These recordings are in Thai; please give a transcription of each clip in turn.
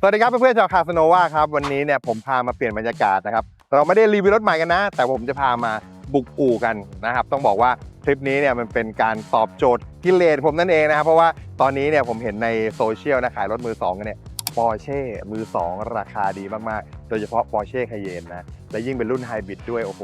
สวัสดีครับเพื่อนๆชาวคาสโนวาครับวันนี้เนี่ยผมพามาเปลี่ยนบรรยากาศนะครับเราไม่ได้รีวิวรถใหม่กันนะ แต่ผมจะพามาบุกอู่กันนะครับ ต้องบอกว่าทริปนี้เนี่ยมันเป็นการตอบโจทย์ที่เลนผมนั่นเองนะครับ เพราะว่าตอนนี้เนี่ยผมเห็นในโซเชียลนะขายรถมือสองกันเนี่ยปอร์เช่มือสองราคาดีมากๆ โดยเฉพาะปอร์เช่คาเยนนะ และยิ่งเป็นรุ่นไฮบริดด้วย โอ้โห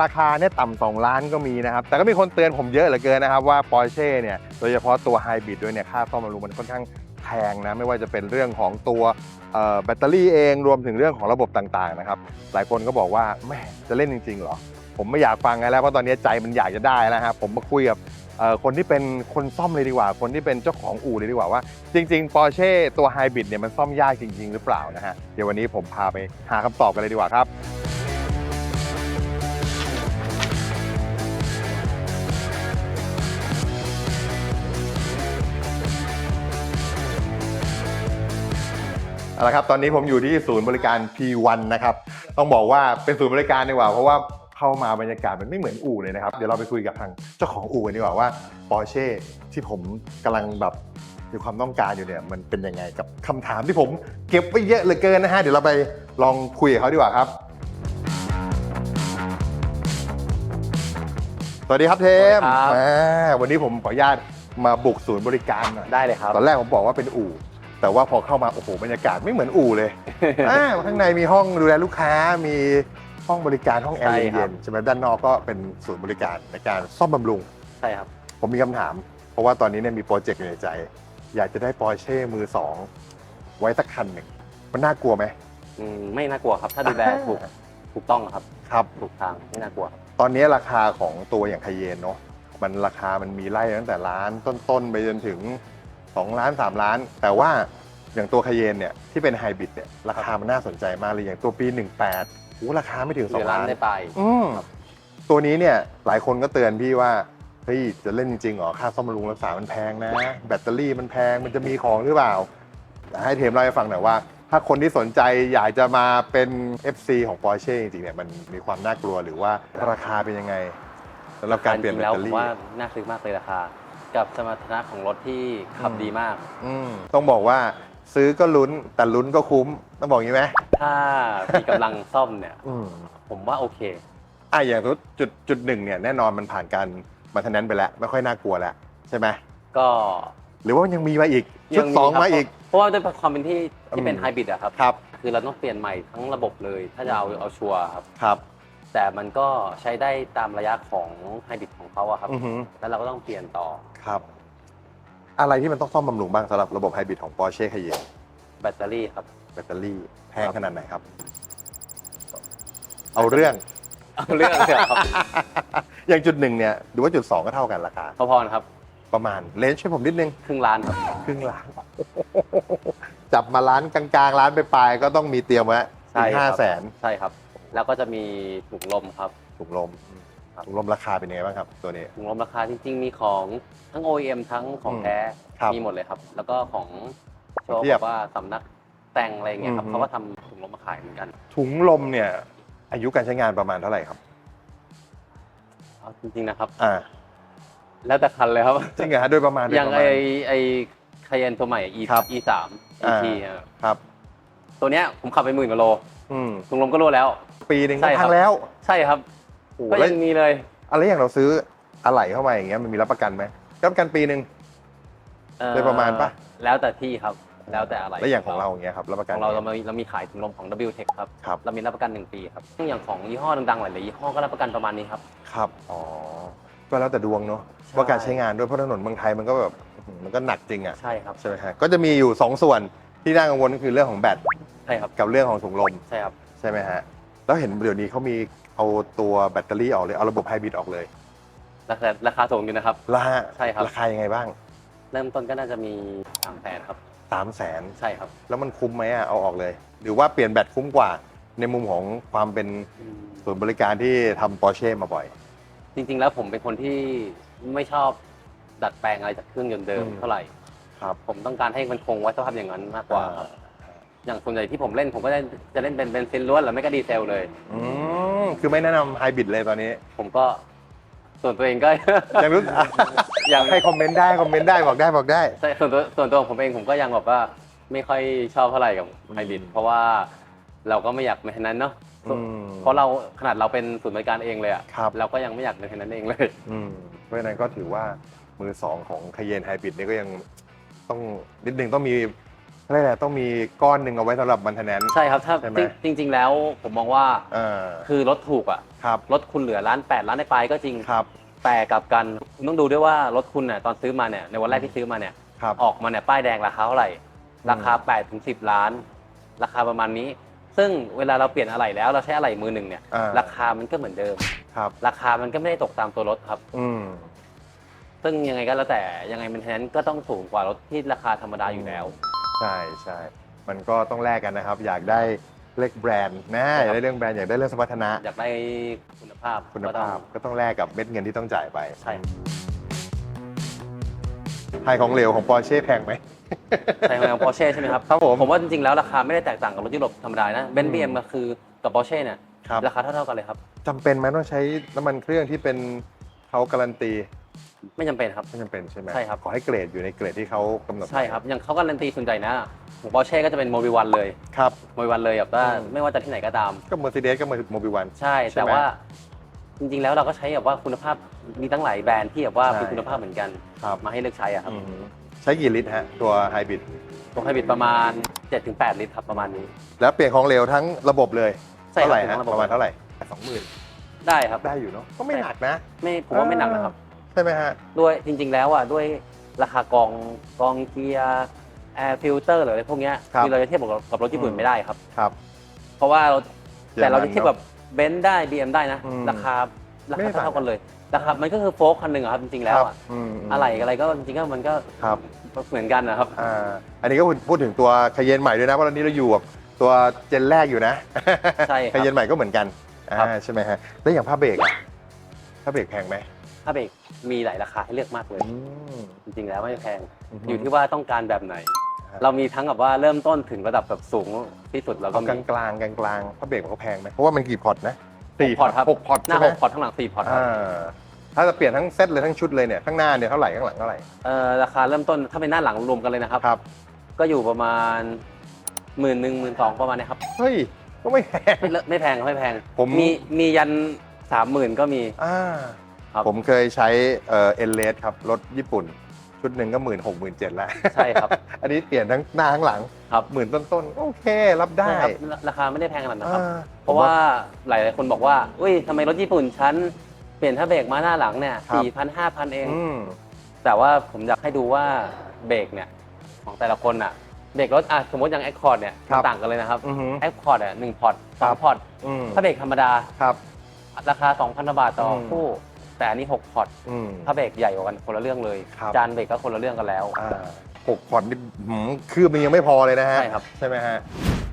ราคาเนี่ยต่ำสองล้านก็มีนะครับ แต่ก็มีคนเตือนผมเยอะเหลือเกินนะครับว่าปอร์เช่เนี่ย โดยเฉพาะตัวไฮบริดด้วยเนี่ย ค่าซ่อมบำรุงมันค่อนข้าง แพงนะไม่ว่าจะเป็นเรื่องของตัวแบตเตอรี่เองรวมถึงเรื่องของระบบต่างๆนะครับหลายคนก็บอกว่าแม่จะเล่นจริงๆเหรอ ผมไม่อยากฟังแล้วเพราะตอนนี้ใจมันอยากจะได้แล้วฮะผมมาคุยกับคนที่เป็นคนซ่อมเลยดีกว่า คนที่เป็นเจ้าของอู่เลยดีกว่าว่า จริงๆ Porsche ตัวไฮบริดเนี่ยมันซ่อมยากจริง ๆ หรือเปล่านะฮะเดี๋ยววันนี้ผมพาไปหาคำตอบกันเลยดีกว่าครับ เอาละครับตอนนี้ผมอยู่ที่ศูนย์บริการ P1 นะครับ ต้องบอกว่าเป็นศูนย์บริการดีกว่า เพราะว่าเข้ามาบรรยากาศมันไม่เหมือนอู่เลยนะครับ เดี๋ยวเราไปคุยกับทางเจ้าของอู่กันดีกว่าว่า Porsche ที่ผมกำลังแบบมีความต้องการอยู่เนี่ยมันเป็นยังไงกับคำถามที่ผมเก็บไว้เยอะเหลือเกินนะฮะเดี๋ยวเราไปลองคุยกับเขาดีกว่าครับ สวัสดีครับเทมสวัสดีครับ แหมวันนี้ผมขออนุญาตมาบุกศูนย์บริการหน่อย ได้เลยครับ ตอนแรกผมบอกว่าเป็นอู่ แต่ว่าพอเข้ามาโอ้โหบรรยากาศไม่เหมือนอู่เลยอ่าข้างในมีห้องดูแลลูกค้ามีห้องบริการห้องแอร์ใช่ครัเย็บนๆใช่ไหมด้านนอกก็เป็นศูนย์บริการในการซ่อมบำรุง ใช่ครับ ผมมีคำถาม เพราะว่าตอนนี้เนี่ยมีโปรเจกต์อยู่ในใจ อยากจะได้ปอร์เช่มือสองไว้สักคันหนึ่ง มันน่ากลัวไหม อืมไม่น่ากลัวครับ ถ้าดูแลถูกถูกต้องครับ ครับ ถูกทางไม่น่ากลัวครับตอนนี้ราคาของตัวอย่างคาเยนเนาะมันราคามันมีไล่ตั้งแต่ล้านต้นๆ ไปจนถึง 2 ล้าน 3 ล้าน แต่ว่าอย่างตัวคาเยนเนี่ยที่เป็นไฮบริดเนี่ยราคามันน่าสนใจมากเลยอย่างตัวปี 18โอ้ราคาไม่ถึงเหลือ2ร้าล้านนได้ไปอืมตัวนี้เนี่ยหลายคนก็เตือนพี่ว่าเฮ้ยจะเล่นจริงๆเหรอค่าซ่อมบำรุงรักษามันแพงนะ แบตเตอรี่มันแพงมันจะมีของหรือเปล่า ให้เทมเล่าให้ฟังหน่อยว่า ถ้าคนที่สนใจอยากจะมาเป็น FC ของ Porsche จริงๆเนี่ยมันมีความน่า กลัวหรือว่าราคาเป็นยังไงสำหรับการเปลี่ยนจแบงๆตแล้วเตอผมรี่ว่าน่าซื้อมากเลยราคา กับสมรรถนะของรถที่ขับอืมดีมาก อืมต้องบอกว่าซื้อก็ลุ้นแต่ลุ้นก็คุ้ม ต้องบอกอย่างนี้ไหมถ้ามีกำลังซ่อมเนี่ย อืมผมว่าโอเค อะอย่างจุดจุดจุดหนึ่งเนี่ยแน่นอนมันผ่านการมาทนแนนไปแล้ว ไม่ค่อยน่ากลัวแล้วใช่ไหมก็หรือว่ามันยังมีมาอีกชุดสองครับมาอีก เพราะว่าด้วยความเป็นที่ที่เป็นอืมไฮบริดอะครับ ครับคือเราต้องเปลี่ยนใหม่ทั้งระบบเลย ถ้าจะเอาเอาชัวร์ครับ ครับ แต่มันก็ใช้ได้ตามระยะของไฮบริดของเขาอะครับ อือหือ แล้วเราก็ต้องเปลี่ยนต่อ ครับ อะไรที่มันต้องซ่อมบำรุงบ้างสำหรับระบบไฮบริดของ Porsche Cayenne แบตเตอรี่ครับ แบตเตอรี่แพงขนาดไหนครับ เอาเรื่อง เอาเรื่องเลยครับ อย่างจุดหนึ่งเนี่ยดูว่าจุดสองก็เท่ากันราคา พอๆนะครับ ประมาณเลนส์ช่วยผมนิดนึง ครึ่งล้านครับ ครึ่งล้าน จับมาร้านกลางๆร้านไปปลายๆก็ต้องมีเตรียมไว้ใช่ถึงครัห้าบ แสนใช่ครับ แล้วก็จะมีถุงลมครับ ถุงลมครับ ถุงลมราคาเป็นยังไงบ้างครับตัวนี้ ถุงลมราคาจริงๆ มีของทั้ง OEM ทั้งของแท้ ครับมีหมดเลยครับ แล้วก็ของโชว์เทียบแบบว่าสำนักแต่งอะไรอย่างเงี้ยครับอือฮึเขาก็ทำถุงลมมาขายเหมือนกัน ถุงลมเนี่ยอายุการใช้งานประมาณเท่าไหร่ครับ เอาจริงๆนะครับ อ่าแล้วแต่คันเลยครับ จริงเหรอฮะโดยประมาณโดอย่างประไอมาณไอคาเยนตัวใหม่ E ครับ E สามอ่า ET ครับครับตัวเนี้ยผมขับไปหมื่นกว่าโล อืมถุงลมก็รั่วแล้ว ปีหนึ่งใช่ก็ครัพับงแล้ว ใช่ครับ โอ้โหก็แล้วยังมีเลยอะไรอย่างเราซื้ออะไหล่เข้ามาอย่างเงี้ยมันมีรับประกันไหมรับประกันปีหนึ่ง เอ่อโดยประมาณปะ แล้วแต่ที่ครับ แล้วแต่อะไรแล้วอย่างของเราอย่างเงี้ยครับรับประขกันองเราเราไหมมีเรามีขายถุงลมของ W Tech ครับ ครับเรามีรับประกัน 1 ปีครับอย่างของยี่ห้อดังๆหลายๆยี่ห้อก็รับประกันประมาณนี้ครับ ครับอ๋อก็แล้วแต่ดวงเนาะใช่ ว่าการใช้งานด้วยเพราะถนนเมืองไทยมันก็แบบอื้อหือมันก็หนักจริงอะใช่ครับใช่ไหมฮะก็จะมีอยู่2ส่วนที่น่ากังวลก็คือเรื่องของแบตใช่ครับกับเรื่องของถุงลม ใช่ครับ ใช่ไหมฮะ แล้วเห็นเดี๋ยวนี้เขามี เอาตัวแบตเตอรี่ออกเลย เอาระบบไฮบริดออกเลย ราคาราคาสูงอยู่นะครับ ราคาใช่ครับ ราคายังไงบ้าง เริ่มต้นก็น่าจะมีสามแสนครับ3 0 0แสนใช่ครับแล้วมันคุ้มไหมอะเอาออกเลย หรือว่าเปลี่ยนแบตคุ้มกว่า ในมุมของความเป็นอืมศูนย์บริการที่ทำปอร์เช่มาบ่อย จริง ๆ แล้วผมเป็นคนที่ไม่ชอบดัดแปลงอะไรจากเครื่องยนต์เดิมอืม เท่าไหร่ ครับ ผมต้องการให้มันคงไว้สภาพอย่างนั้นมากกว่าครับอย่างส่วนใหญ่ที่ผมเล่นผมก็จะจะเล่นเป็นเบนซินล้วนหรือไม่ก็ดีเซลเลย อืม คือไม่แนะนำไฮบริดเลยตอนนี้ ผมก็ส่วนตัวเองก็ ยังรู้ยังให้คอมเมนต์ได้คอมเมนต์ได้บอกได้บอกได้ ใช่ส่วนตัวส่วนตัวของผมเองผมก็ยังแบบว่าไม่ค่อยชอบเท่าไหร่กับไฮบริดเพราะว่าเราก็ไม่อยากในนั้นเนาะอืมเพราะเราขนาดเราเป็นศูนย์บริการเองเลยอะครับ เราก็ยังไม่อยากในนั้นเองเลย อืมเพราะฉะนั้นก็ถือว่ามือสองของคเยนไฮบริดนี่ก็ยังต้องนิดนึงต้องมี อะไรแหละไรต้องมีก้อนหนึ่งเอาไว้สำหรับมันเทนแนน ใช่ครับถ้าใช่ไหม จริงจริง ๆ แล้วผมมองว่าอ่าคือรถถูกอะครับรถคุณเหลือล้านแปดล้านในปลายก็จริง ครับแต่กลับกันคุณต้องดูด้วยว่ารถคุณเนี่ยตอนซื้อมาเนี่ยในวันแรกที่ซื้อมาเนี่ยครับ ออกมาเนี่ยป้ายแดงราคาเท่าไหร่ ราคา8ถึง10ล้าน ราคาประมาณนี้ ซึ่งเวลาเราเปลี่ยนอะไหล่แล้วเราใช้อะไหล่มือหนึ่งเนี่ยอ่า ราคามันก็เหมือนเดิม ครับ ราคามันก็ไม่ได้ตกตามตัวรถครับ อืมซึ่งยังไงก็แล้วแต่ยังไงมันแทนก็ต้องสูงกว่ารถที่ราคาธรรมดาอยู่แล้ว ใช่ใช่มันก็ต้องแลกกันนะครับ อยากได้เลขแบรนด์นะใช่อครับยากได้เรื่องแบรนด์อยากได้เรื่องสมรรถนะ อยากได้คุณภาพคุณก็ต้องภาพก็ต้องแลกกับเม็ดเงินที่ต้องจ่ายไปใช่ไฮของเหลวของปอร์เช่แพงไหมใช่ของปอร์เช่ใช่ไหมครับครับผมผมว่าจริงๆแล้วราคาไม่ได้แตกต่างกับรถยุโรปธรรมดานะเบนซ์บีเอ็มก็คือกับปอร์เช่เนี่ยครับราคาเท่าๆกันเลยครับจำเป็นไหมต้องใช้น้ำมันเครื่องที่เป็นเขาการันตี ไม่จำเป็นครับ ไม่จำเป็นใช่ไหมใช่ครับ ขอให้เกรดอยู่ในเกรดที่เขากำหนดใช่ครับ อย่างเขาการันตีส่วนใหญ่นะของปอร์เช่ก็จะเป็นโมบิวันเลยครับ โมบิวันเลยแบบว่าอืม ไม่ว่าจะที่ไหนก็ตาม ก็ Mercedes ก็โมบิวันใช่ ใช่แต่ไหมว่าจริงๆแล้วเราก็ใช้แบบว่าคุณภาพมีตั้งหลายแบรนด์ที่แบบว่าใช่มีคุณภาพเหมือนกัน ครับมาให้เลือกใช้อะครับใช้กี่ลิตรฮะ ตัวไฮบริดตัวไฮบริดประมาณ 7-8 ลิตรครับประมาณนี้ แล้วเปลี่ยนของเหลวทั้งระบบเลยใช่ครับเท่าไหร่เปลี่ยนฮะทั้งระบบ ประมาณเท่าไหร่สองหมื่นได้ครับ ได้อยู่เนาะก็ไม่หนักนะ ไม่ผมว่าไม่หนักนะครับ ใช่ไหมฮะ ด้วยจริง ๆ แล้วอะด้วยราคากองกองเกียร์แอร์ฟิลเตอร์หรืออะไรพวกเนี้ยครับคือเราจะเทียบกับกับรถญี่ปุ่นอืม ไม่ได้ครับ ครับ เพราะว่าเราแต่เราจะนเทียบกับเบนซ์ได้ BM ได้นะอืมราคาราไม่คาได้ต่าง เท่าๆกันเลยราคามันก็คือโฟล์คคันหนึ่งอะครับจริงๆแล้วอะอืมมอะไรอะไรก็จริงๆก็มันก็ครับเหมือนกันนะครับ อ่าอันนี้ก็พูดถึงตัวคเยนใหม่ด้วยนะเพราะตอนนี้เราอยู่กับตัวเจนแรกอยู่นะใช่ครับคเยนใหม่ก็เหมือนกันครับ อ่าใช่ไหมฮะแล้วอย่างผ้าเบรกอะผ้าเบรกแพงไหม ถ้าเบรกมีหลายราคาให้เลือกมากเลย อืม จริงๆแล้วไม่แพง อือฮึอยู่ที่ว่าต้องการแบบไหน ครับ เรามีทั้งแบบว่าเริ่มต้นถึงระดับแบบสูงที่สุดแล้วก็เอากมีลางกลางกลางกลางๆผ้าเบรกมันก็แพงไหมเพราะว่ามันกี่พอร์ตนะสี่พอร์ตครับหกพอร์ตหน้าใช่ไหหมกพอร์ตข้างหลังสี่พอร์ตครับอ่าถ้าจะเปลี่ยนทั้งเซตเลยทั้งชุดเลยเนี่ยข้างหน้าเนี่ยเท่าไหร่ข้างหลังเท่าไหร่เอ่อราคาเริ่มต้นถ้าเป็นหน้าหลังรวมกันเลยนะครับ ครับก็อยู่ประมาณหมื่นหนึ่งหมื่นสองประมาณนี้ครับเฮ้ยก็ไม่แพง ไม่เลอะไม่แพงครับไม่แพงผม มีมียันสามหมื่นก็มี อ่า ครับ ผมเคยใช้เอ่อเอ็นเลสครับ รถญี่ปุ่น ชุดหนึ่งก็หมื่นหกหมื่นเจ็ดแล้วใช่ครับ อันนี้เปลี่ยนทั้งหน้าทั้งหลังครับหมื่นต้นๆ โอเค รับได้ ใช่ครับราคาไม่ได้แพงขนาดนั้นครับ อ่าเพราะว่าหลายๆคนบอกว่าอุ้ยทำไมรถญี่ปุ่นฉันเปลี่ยนถ้าเบรกมาหน้าหลังเนี่ยครับ สี่พันห้าพันเอง อืม แต่ว่าผมอยากให้ดูว่าเบรกเนี่ยของแต่ละคนอะเบรกรถอะสมมติอย่างแอคคอร์ดเนี่ยครับต่างกันเลยนะครับอือหือ แอคคอร์ดอะหนึ่งพอร์ตสองครับ พอร์ตอืมถ้าเบรกธรรมดา ครับ ราคา2,000บาทต่ออม คู่ แต่อันนี้6พอร์ตอืม ถ้าเบรกใหญ่กว่ากันคนละเรื่องเลย ครับ จานเบรกก็คนละเรื่องกันแล้ว อ่าหกพอร์ตนี่หืมคือมันยังไม่พอเลยนะฮะ ใช่ครับ ใช่ไหมฮะ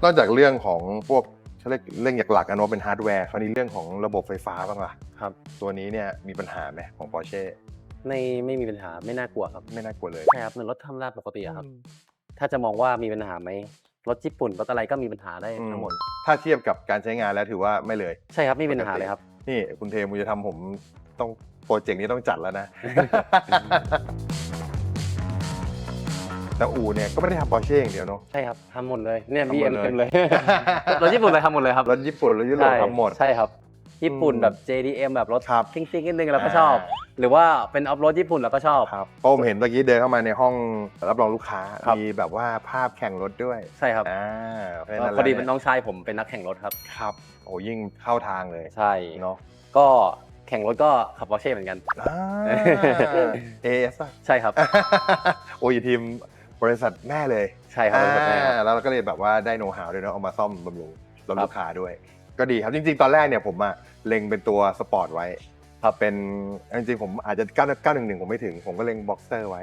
นอกจากเรื่องของพวกเขาเรียกเรื่องหลักๆกันว่าเป็นฮาร์ดแวร์ คราวนี้เรื่องของระบบไฟฟ้าบ้างล่ะครับ ตัวนี้เนี่ยมีปัญหาไหมของ Porsche ไม่ไม่มีปัญหาไม่น่ากลัวครับไม่น่ากลัวเลย ใช่ครับเหมือนรถธรรมดาปกติอะครับ ถ้าจะมองว่ามีปัญหาไหมรถญี่ปุ่นรถอะไรก็มีปัญหาได้อืม ทั้งหมด ถ้าเทียบกับการใช้งานแล้วถือว่าไม่เลย ใช่ครับไม่มีปัญหาเลยครับ นี่คุณเทมูจะทำผม ต้องโปรเจกต์นี้ต้องจัดแล้วนะ แต่อูเนี่ยก็ไม่ได้ทำปอร์เช่อย่างเดียวเนาะ ใช่ครับทำหมดเลยเนี่ยทำหมด BM เลย เต็มเลย รถญี่ปุ่นเลยทำหมดเลยครับรถญี่ปุ่นรถยุโรปใช่ทำหมด ใช่ครับ ญี่ปุ่นอืมแบบ JDM แบบรถครับซิ่งๆนิดนึงเราก็ชอบหรือว่าเป็นออฟโรดญี่ปุ่นเราก็ชอบ ครับเพราะผมเห็นเมื่อกี้เดินเข้ามาในห้องรับรองลูกค้า ครับ มีแบบว่าภาพแข่งรถด้วยใช่ครับอ่าเพราะฉะก็นั้นพอดีแล้วเป็นน้องชายผมเป็นนักแข่งรถครับ ครับโอ้ยิ่งเข้าทางเลยใช่ เนาะก็ แข่งรถก็ขับปอร์เช่เหมือนกันอ่าเอสอะใช่ครับ โอ้ยทีมบริษัทแม่เลยใช่ครับบริษัทแม่ครับ อ่าแล้วเราก็เลยแบบว่าได้โน้ตฮาวด้วยเนาะเอามาซ่อมบำรุงรถครับลูกค้าด้วย ก็ดีครับจริงๆ ตอนแรกเนี่ยผมอะเล็งเป็นตัวสปอร์ตไว้ครับเป็นจริงๆผมอาจจะ9 911 ผมไม่ถึง ผมก็เล็งบ็อกเซอร์ไว้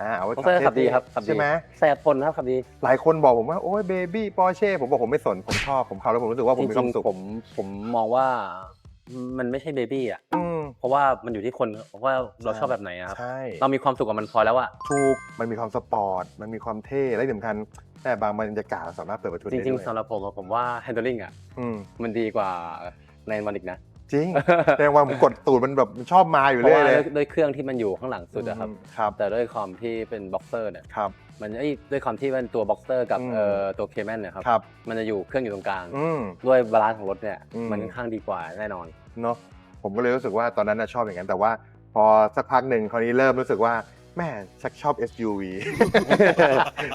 อ่าเอาไว้บ็อกเซอร์ขับดีครับขับดี ใช่ไหมใช่ครับทนนะครับขับดีหลายคนบอกผมว่า โอ้ยเบบี้ปอร์เช่ผมบอกผมไม่สนผมชอบผมขับแล้วผมรู้สึกว่าผมมีความสุขจริงๆผมผมมองว่า มันไม่ใช่เบบี้อะ อืม เพราะว่ามันอยู่ที่คนว่าเราชอบแบบไหนอะครับ ใช่ เรามีความสุขกับมันพอแล้วอะถูก มันมีความสปอร์ต มันมีความเท่ และที่สำคัญแต่บางบรรยากาศเราสามารถเปิดประทุนจได้ริงด้วยๆสำหรับผมอะผมว่า handling อะอืมมันดีกว่าในวันอีกนะ จริงแสดงว่าผมกดตูดมันแบบมันชอบมาอยู่เพราะเรื่อยว่าเลยด้วยด้วยเครื่องที่มันอยู่ข้างหลังสุดอะครับ อืมครับ แต่ด้วยความที่เป็นบ็อกเซอร์เนี่ย ครับ มันเอ้ยด้วยความที่มันตัวบ็อกเซอร์กับอืม เอ่อตัวเคแมนเนี่ยครับ ครับ มันจะอยู่เครื่องอยู่ตรงกลาง อืม ด้วยบาลานซ์ของรถเนี่ย อืม มันค่อนข้างดีกว่าแน่นอน เนาะผมก็เลยรู้สึกว่าตอนนั้นน่ะชอบอย่างนั้น แต่ว่าพอสักพักหนึ่งคราวนี้เริ่มรู้สึกว่าแม่ชักชอบ SUV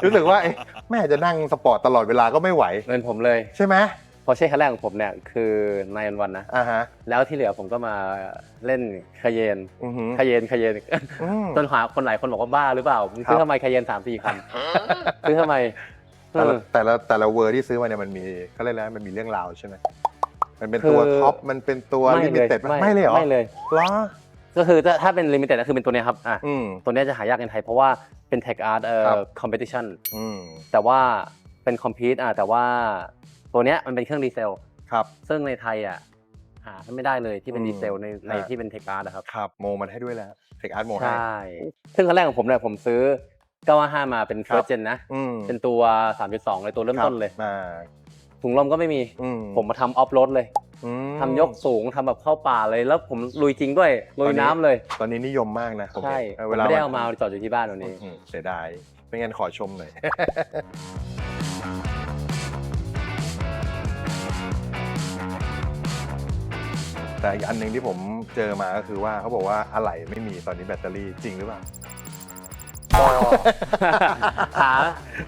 รู้สึกว่าเอ๊ะแม่จะนั่งสปอร์ตตลอดเวลาก็ไม่ไหวเงินผมเลย ใช่ไหม พอเช่คันแรกของผมเนี่ยคือนายวันนะ อ่าฮะ แล้วที่เหลือผมก็มาเล่นคาเยนอือหือ คาเยนคาเยนอืม จนหาคนหลายคนบอกว่าบ้าหรือเปล่ามึงครับซื้อทำไมคาเยนสามสี่คันซื้อทำไมแต่ละเออแต่ละแต่ละเวอร์ที่ซื้อมาเนี่ยมันมีเขาเรียกแล้วมันมีเรื่องราวใช่ไหมมันเป็นคือตัวท็อปมันเป็นตัวลิมิเต็ดไม่เลยเหรอไม่เลย เหรอก็คือถ้าถ้าเป็นลิมิเต็ดก็คือเป็นตัวเนี้ยครับอะอืม ตัวเนี้ยจะหายากในไทยเพราะว่าเป็น Tech Art เอ่ครัอบคอมเพติชันอืมแต่ว่าเป็นคอมพิวต์อะแต่ว่า ตัวเนี้ยมันเป็นเครื่องดีเซล ครับ ซึ่งในไทยอะหาไม่ได้เลยที่เป็นอืมดีเซลในในอ่าที่เป็น Tech Art นะครับ ครับโมมันให้ด้วยแล้วเทคอาร์ตโมใชให้่ซึ่งคันแรกของผมเนี่ยผมซื้อ 955 มาเป็นครับ First Gen นะอืมเป็นตัว 3.2 เลยตัวเริ่มต้นเลยอ่าถุงลมก็ไม่มีอืมผมมาทำออฟโรดเลยอืมทำยกสูงทำแบบเข้าป่าเลยแล้วผมลุยจริงด้วยลุยน้ำเลย ตอนนี้นิยมมากนะผมใช่เห็นผมเวลาไม่ได้เอามาจอดอยู่ที่บ้านวันนี้อืมเสียดายไม่งั้นขอชมหน่อย แต่อีกอันหนึ่งที่ผมเจอมาก็คือว่าเขาบอกว่าอะไหล่ไม่มีตอนนี้แบตเตอรี่จริงหรือเปล่า หา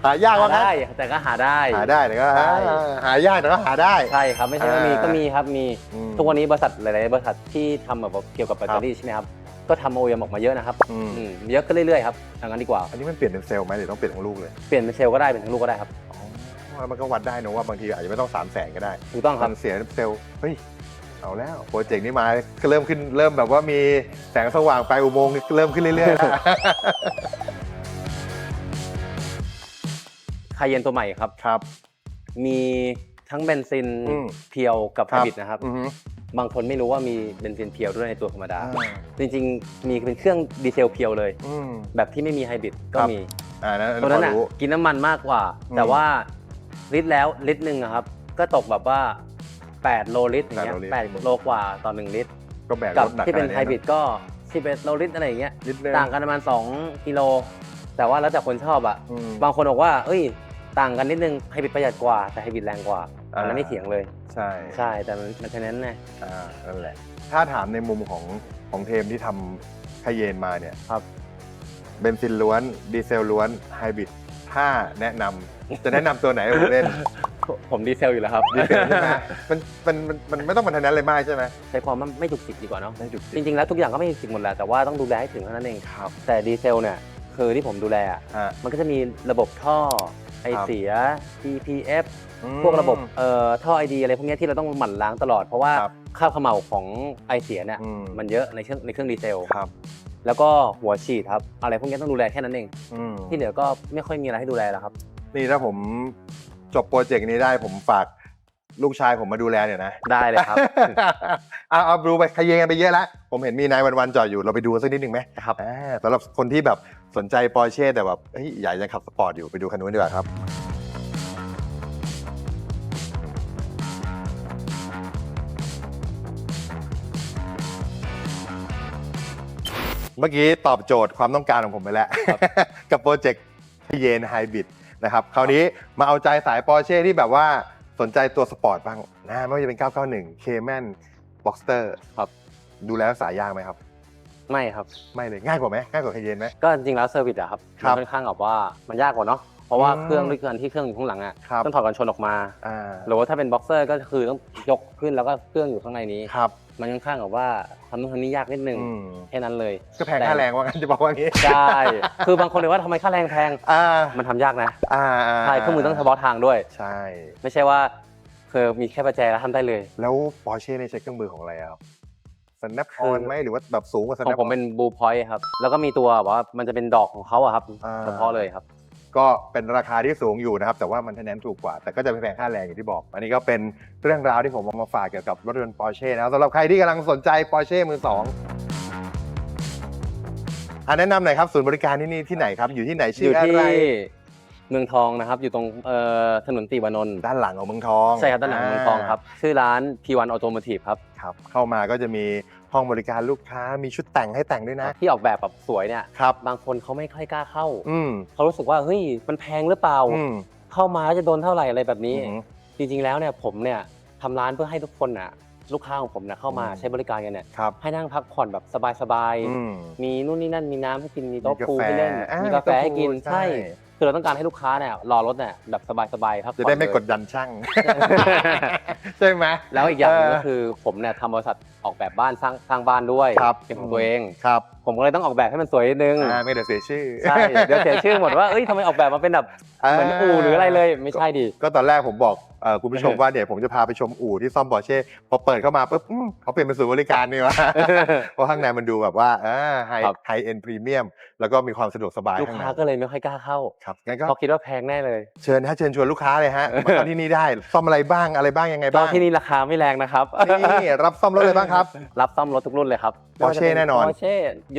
หายากหาว่างั้นได้แต่ก็หาได้ หาได้แต่ก็ใช่อ่าหายากแต่ก็หาได้ ใช่ครับไม่ใช่ว่ามีอ่าก็มีครับมีอืมทุกวันนี้บริษัทหลายๆบริษัทที่ทำแบบว่าเกี่ยวกับแบตเตอรี่ใช่ไหมครับก็ทำโอเอมออกมาเยอะนะครับอืม อืมเยอะขึ้นเรื่อยๆครับทางนั้นดีกว่าอันนี้มันเปลี่ยนเป็นเซลล์ไหมหรือต้องเปลี่ยนทั้งลูกเลยเปลี่ยนเป็นเซลล์ก็ได้เป็นทั้งลูกก็ได้ครับ อ๋อมันก็วัดได้นะว่าบางทีอาจจะไม่ต้องสามแสนก็ได้ถูกต้องคมัรับ นเสียเซลล์เฮ้ย เอาแล้วโปรเจกต์นี้มาก็เริ่มขึ้นเริ่มแบบว่ามีแสงสว่างไปลายอุโมงค์เริ่มขึ้นเรื่อยๆแล้ว คาเยนตัวใหม่ครับ ครับ มีทั้งเบนซินอืม เพียวกับคไฮรับบริดนะครับ อือฮึ บางคนไม่รู้ว่ามีเบนซินเพียวด้วยในตัวธรรมดา อ่า จริงๆ มีเป็นเครื่องดีเซลเพียวเลย อืม แบบที่ไม่มีไฮบริดก็ครับ มีอ่านั้นตัวนั้นพอน่ะรู้ กินน้ำมันมากกว่า อืม แต่ว่าลิตรแล้วลิตรหนึ่งอะครับ ก็ตกแบบว่า 8 โลลิตรอย่างเงี้ย8โลลิตร8โลกว่าต่อ 1 ลิตร ก็แบกกับรถหนักที่เป็นขไฮนาดบริดก็11โลลิตรอะไรอย่างเงี้ยนิดนึงต่างกันประมาณ 2 กิโล แต่ว่าแล้วแต่คนชอบอะอืมบางคนบอกว่า เอ้ย ต่างกันนิดนึงไฮบริดประหยัดกว่า แต่ไฮบริดแรงกว่าอันนั้นอ่าไม่เถียงเลย ใช่ใช่ แต่มันมันฉะนั้นไง อ่านั่นแหละ ถ้าถามในมุมของของเทมที่ทำคาเยนมาเนี่ยครับ เบนซินล้วน ดีเซลล้วนไฮบริดถ้าแนะนำจะแนะนำตัวไหนให้ผมเล่น ผมดีเซลอยู่แล้วครับ ดีเซลใช่ไหมมันมันมันมันไม่ต้องมันทันนั้นเลยมากใช่ไหม ใช้ความว่าไม่จุกจิกดีกว่าเนาะไม่จุกจจิกริงๆแล้วทุกอย่างก็ไม่จุกจิกหมดแหละแต่ว่าต้องดูแลให้ถึงเท่านั้นเองครับ แต่ดีเซลเนี่ยคือที่ผมดูแลอะอ่ามันก็จะมีระบบท่อไอครับ เสีย TPF อืมพวกระบบเอ่อท่อไอดีอะไรพวกเนี้ยที่เราต้องหมั่นล้างตลอดเพราะว่าครับคราบเขม่าของไอเสียเนี่ยอืมมันเยอะในเครื่องในเครื่องดีเซลครับแล้วก็หัวฉีดครับอะไรพวกเนี้ยต้องดูแลแค่นั้นเอง อืมที่เหลือก็ไม่ค่อยมีอะไรให้ดูแลแล้วครับ นี่ถ้าผม จบโปรเจกต์นี้ได้ผมฝากลูกชายผมมาดูแลเนี่อยนะ ได้เลยครับ เอาเอาดูไปขยเยงกันไปเยอะแล้ว ผมเห็นมีนายวันๆจอดอยู่เราไปดูสักนิดหนึ่งไหมครับอ่าสำหรับคนที่แบบสนใจปอร์เช่แต่แบบเฮ้ยอยากจะขับสปอร์ตอยู่ไปดูคันนู้นดีกว่าครับ เมื่อกี้ตอบโจทย์ความต้องการของผมไปแล้ว กับโปรเจกต์เยนไฮบริด นะครับคราวนี้มาเอาใจสายปอร์เช่ที่แบบว่าสนใจตัวสปอร์ตบ้างนะไม่ว่าจะเป็น 991 Cayman Boxster ครับ ดูแลรักษายากไหมครับ ไม่ครับ ไม่เลยง่ายกว่าไหมง่ายกว่าเยนไหมก็จริงๆแล้วเซอร์วิสอะครับครัมับ นค่อนข้างแบบว่ามันยากกว่าเนาะ เพราะว่าอืมเครื่องด้วยกันที่เครื่องอยู่ข้างหลังอะครับต้องถอดกันชนออกมาอ่าหรือว่าถ้าเป็นบ็อกเซอร์ก็คือต้องยกขึ้นแล้วก็เครื่องอยู่ข้างในนี้ครับมันค่อนข้างกับว่าทำนู่นทำนี่ยากนิดนึงอืมแค่นั้นเลยก็แพงค่าแรงว่างั้นจะบอกว่างี้ใช่คือบางคนเลยว่าทำไมค่าแรงแพงอ่ามันทำยากนะอ่าใช่เครื่องมือต้องเฉพาะทางด้วย ใช่ ไม่ใช่ว่าคือมีแค่ประแจแล้วทำได้เลย แล้วปอร์เช่เนี่ยใช้เครื่องมือของอะไรอะครับสแนปคือออนไหมหรือว่าแบบสูงกว่าสขแนองป ผมเป็นบูพอยต์ครับ แล้วก็มีตัวแบบว่ามันจะเป็นดอกของเขาอะครับอ่า เฉพาะเลยครับ ก็เป็นราคาที่สูงอยู่นะครับ แต่ว่ามันทนแนนถูกกว่า แต่ก็จะไม่แพงค่าแรงอย่างที่บอก อันนี้ก็เป็นเรื่องราวที่ผมเอามาฝากเกี่ยวกับรถยนต์ปอร์เช่นะครับสำหรับใครที่กำลังสนใจปอร์เช่มือสองอันแนะนำหน่อยครับศูนย์บริการที่นี่ที่ไหนครับ อยู่ที่ไหนอชื่อยู่อะที่ไรเมืองทองนะครับ อยู่ตรงเอ่อถนนติวานนท์ด้านหลังของเมืองทองใช่ครับด้านหลังเมืองทองครับ ชื่อร้าน P1 Automotive ครับ ครับเข้ามาก็จะมี ห้องบริการลูกค้ามีชุดแต่งให้แต่งด้วยนะ ที่ออกแบบแบบสวยเนี่ยครับ บางคนเขาไม่ค่อยกล้าเข้าอืมเขารู้สึกว่าเฮ้ยมันแพงหรือเปล่า อืมเข้ามาแล้วจะโดนเท่าไหร่อะไรแบบนี้ อืม จริงๆแล้วเนี่ยผมเนี่ยทำร้านเพื่อให้ทุกคนน่ะลูกค้าของผมเนี่ยเข้ามาอืม ใช้บริการกันเนี่ยครับให้นั่งพักผ่อนแบบสบายอืม ๆมีนู่นนี่นั่นมีน้ำให้กินมีโต๊ะมีกาพูลแฟให้เล่นอ่ามีมีกาแฟให้กินโต๊ะพูลใช่ ใช่ คือเราต้องการให้ลูกค้าเนี่ยรอรถเนี่ยแบบสบายๆพักผ่อนจะได้ไม่เลยกดดันช่าง ใช่ไหม แล้วอีกอย่างหนึงเออก็คือผมเนี่ยทำบริษัทออกแบบบ้านสร้างสร้างบ้านด้วยครับ เป็นของตัวเอง ครับผมก็เลยต้องออกแบบให้มันสวยนิดนึงอ่าไม่เดี๋ยวเสียชื่อใช่เดี๋ยวเสียชื่อหมดว่าเอ้ยทำไมออกแบบมาเป็นแบบเหมือนอู่หรืออะไรเลยไม่ใช่ดิ ก็ตอนแรกผมบอกเอ่อคุณผู้ชมว่าเดี๋ยวผมจะพาไปชมอู่ที่ซ่อมบอร์เช่พอเปิดเข้ามาปุ๊บอืมเขาเปลี่ยนเป็นศูนย์บริการนี่วะ เพราะข้างในมันดูแบบว่าไฮครับ ไฮเอ็นพรีเมียมแล้วก็มีความสะดวกสบายลูกข้างในค้าก็เลยไม่ค่อยกล้าเข้าครับงั้นก็เขาคิดว่าแพงแน่เลยเชิญฮะเชิญชวนลูกค้าเลยฮะมาเข้าที่นี่ได้ซ่อมอะไรบ้างอะไรบ้างยังไงก็บ้างที่นี่ราคาไม่แรงนะครับ นี่รับซ่อมรถเลยบ้างครับ รับซ่อมรถทุกรุ่นเลยครับ Porsche แน่นอน ปอร์เช่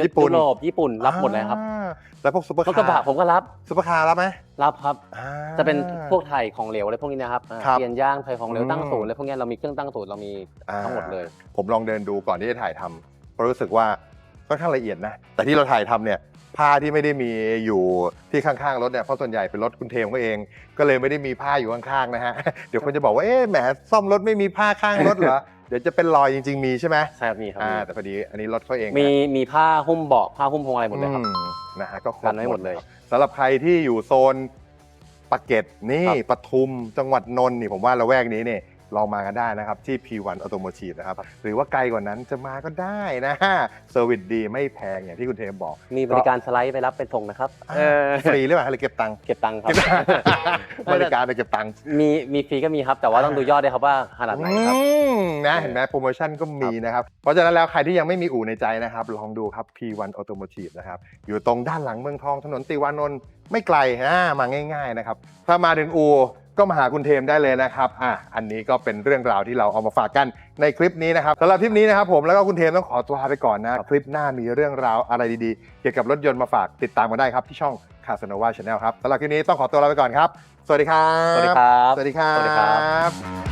ญี่ปุ่นยุโรปญี่ปุ่นรับหมดเลยครับอ่าแล้วพวกซุปเปอร์รถกระบะคาร์ผมก็รับซุปเปอร์คาร์รับไหมรับครับ อ่า จะเป็นพวกไทยของเหลวอะไรพวกนี้นะครับอ่าครับเปลี่ยนยางไทยของเหลวอืมตั้งศูนย์อะไรพวกนี้เรามีเครื่องตั้งศูนย์เรามีอ่า ทั้งหมดเลย ผมลองเดินดูก่อนที่จะถ่ายทำเพราะรู้สึกว่าค่อนข้างละเอียดนะ แต่ที่เราถ่ายทำเนี่ยผ้าที่ไม่ได้มีอยู่ที่ข้างๆรถเนี่ยเพราะส่วนใหญ่เป็นรถคุณเทมก็เอง ก็เลยไม่ได้มีผ้าอยู่ข้างๆนะฮะ เดี๋ยวคนจะบอกว่าเอ๊ะแหมซ่อมรถไม่มีผ้าข้างรถเหรอ เดี๋ยวจะเป็นรอยจริง ๆ มีใช่ไหมใช่ครับมีครับอ่ามีแต่พอดีอันนี้รถเขาเองนะมีมีผ้าหุ้มเบาะผ้าหุ้มพวงอะไรหมดเลยครับ อืมนะฮะก็ครบกันไว้หมดเลยครับสำหรับใครที่อยู่โซนปากเกร็ดนี่ครับ ปทุมจังหวัดนนท์นี่ผมว่าละแวกนี้เนี่ย ลองมากันได้นะครับ ที่ P1 Automotive นะครับ หรือว่าไกลกว่านั้นจะมาก็ได้นะเซอร์วิสดีไม่แพงอย่างที่คุณเทมบอก มีบริการสไลด์ไปรับเป็นส่งนะครับเออฟรีหรือเปล่าหรือเก็บตังค์เก็บตังค์ครับเก็บบริการไปเก็บตังค์มีมีฟรีก็มีครับ แต่ว่าต้องดูยอดด้วยครับว่าขนาดไหนครับอืมนะเห็นไหมโปรโมชั่นก็มีนะครับ เพราะฉะนั้นแล้วใครที่ยังไม่มีอู่ในใจนะครับ ลองดูครับ P1 Automotive นะครับ อยู่ตรงด้านหลังเมืองทองถนนติวานนท์ไม่ไกลอ่ามาง่าย ๆ นะครับ ถ้ามาถึงอู่ ก็มาหาคุณเทมได้เลยนะครับ อะ อันนี้ก็เป็นเรื่องราวที่เราเอามาฝากกันในคลิปนี้นะครับสำหรับคลิปนี้นะครับผมแล้วก็คุณเทมต้องขอตัวลาไปก่อนนะ คลิปหน้ามีเรื่องราวอะไรดีๆ เกี่ยวกับรถยนต์มาฝากติดตามกันได้ครับที่ช่อง c a s a n o v a Channel ครับสำหรับคลิปนี้ต้องขอตัวลาไปก่อนครับ สวัสดีครับ สวัสดีครับ สวัสดีครับสวัสดีครับ